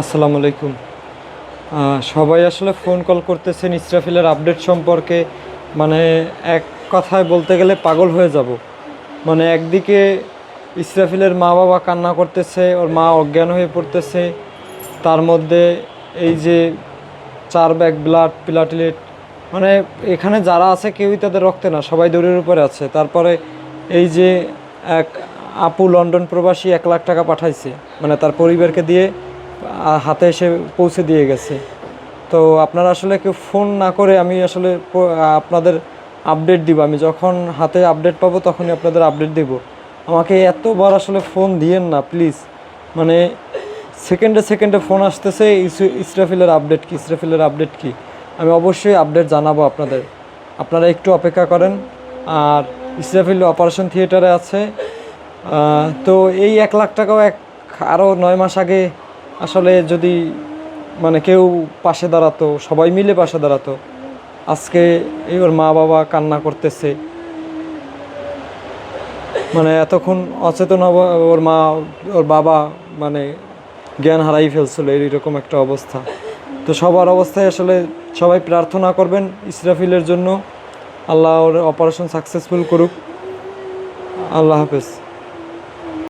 আসসালামু আলাইকুম। সবাই আসলে ফোন কল করতেছেন ইসরাফিলের আপডেট সম্পর্কে। মানে এক কথায় বলতে গেলে পাগল হয়ে যাব। মানে একদিকে ইসরাফিলের মা বাবা কান্না করতেছে, ওর মা অজ্ঞান হয়ে পড়তেছে। তার মধ্যে এই যে চার ব্যাগ ব্লাড প্লাটিলেট মানে এখানে যারা আছে কেউই তাদের রক্তে না, সবাই দৌড়ের উপরে আছে। তারপরে এই যে এক আপু লন্ডন প্রবাসী এক লাখ টাকা পাঠাইছে মানে তার পরিবারকে দিয়ে হাতে এসে পৌঁছে দিয়ে গেছে। তো আপনারা আসলে কেউ ফোন না করে আমি আসলে আপনাদের আপডেট দিব। আমি যখন হাতে আপডেট পাবো তখনই আপনাদের আপডেট দিব। আমাকে এতবার আসলে ফোন দিয়েন না প্লিজ মানে সেকেন্ডে সেকেন্ডে ফোন আসতেছে, ইস- ইসরাফিলের আপডেট কি, ইসরাফিলের আপডেট কি? আমি অবশ্যই আপডেট জানাব আপনাদের। আপনারা একটু অপেক্ষা করেন। আর ইসরাফিল অপারেশন থিয়েটারে আছে। তো এই এক লাখ টাকাও এক আরও নয় মাস আগে আসলে যদি মানে কেউ পাশে দাঁড়াতো, সবাই মিলে পাশে দাঁড়াতো, আজকে এই ওর মা বাবা কান্না করতেছে। মানে এতক্ষণ অচেতন ওর মা, ওর বাবা মানে জ্ঞান হারাই ফেলছিল এইরকম একটা অবস্থা। তো সবার অবস্থায় আসলে সবাই প্রার্থনা করবেন ইসরাফিলের জন্য। আল্লাহ ওর অপারেশন সাকসেসফুল করুক। আল্লাহ হাফেজ।